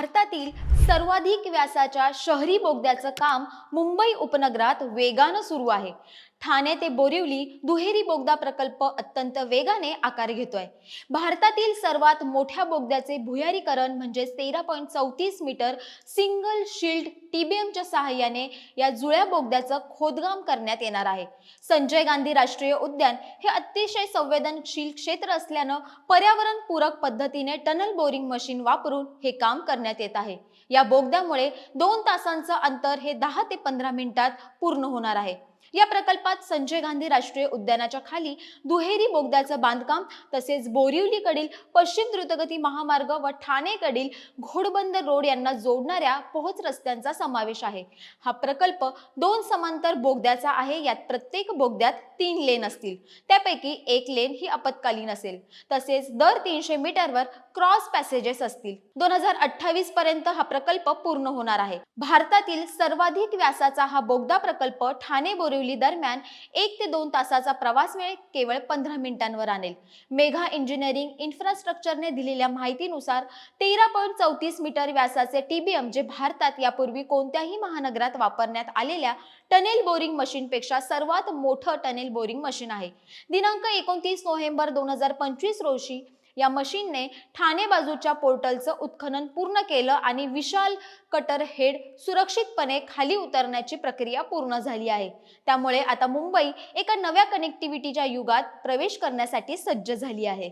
Marta देशातील सर्वाधिक व्यासाच्या शहरी बोगद्याचं काम मुंबई उपनगरात वेगानं सुरू आहे. ठाणे ते बोरिवली दुहेरी बोगदा प्रकल्प अत्यंत वेगाने आकार घेतोय. भारतातील सर्वात मोठ्या बोगद्याचे भुयारीकरण म्हणजे तेरा पॉईंट चौतीस मीटर सिंगल शिल्ड टीबीएमच्या सहाय्याने या जुळ्या बोगद्याचं खोदकाम करण्यात येणार आहे. संजय गांधी राष्ट्रीय उद्यान हे अतिशय संवेदनशील क्षेत्र असल्यानं पर्यावरण पूरक पद्धतीने टनल बोरिंग मशीन वापरून हे काम करण्यात येत आहे. या बोगद्यामुळे दोन तासांचं अंतर हे दहा ते पंधरा मिनिटात पूर्ण होणार आहे. या प्रकल्पात संजय गांधी राष्ट्रीय उद्यानाच्या खाली दुहेरी बोगद्याचं बांधकाम तसेच बोरिवलीकडील पश्चिम द्रुतगती महामार्ग व ठाणेकडील घोडबंदर रोड यांना जोडणाऱ्या पोहोच रस्त्यांचा समावेश आहे. हा प्रकल्प दोन समांतर बोगद्याचा आहे यात प्रत्येक बोगद्यात तीन लेन असतील. त्यापैकी एक लेन ही आपत्कालीन असेल. तसेच दर तीनशे मीटरवर क्रॉस पॅसेजेस असतील. दोन हजार अठ्ठावीस पर्यंत हा प्रकल्प पूर्ण होणार आहे. भारतातील सर्वाधिक व्यासाचा हा बोगदा प्रकल्प ठाणे बोरिवली दरम्यान एक ते दोन तासाचा प्रवास वेळ केवळ पंधरा मिनिटांवर आणेल. मेघा इंजिनिअरिंग इन्फ्रास्ट्रक्चरने दिलेल्या माहितीनुसार तेरा पॉईंट चौतीस मीटर व्यासाचे टीबीएम जे भारतात यापूर्वी कोणत्याही महानगरात वापरण्यात आलेल्या टनेल बोरिंग मशीनपेक्षा सर्वात मोठं टनेल बोरिंग मशीन आहे. दिनांक एकोणतीस नोव्हेंबर दोन हजार पंचवीस रोजी या मशीनने ठाणे बाजूच्या पोर्टलचं उत्खनन पूर्ण केलं आणि विशाल कटर हेड सुरक्षितपणे खाली उतरण्याची प्रक्रिया पूर्ण झाली आहे. त्यामुळे आता मुंबई एका नव्या कनेक्टिव्हिटीच्या युगात प्रवेश करण्यासाठी सज्ज झाली आहे.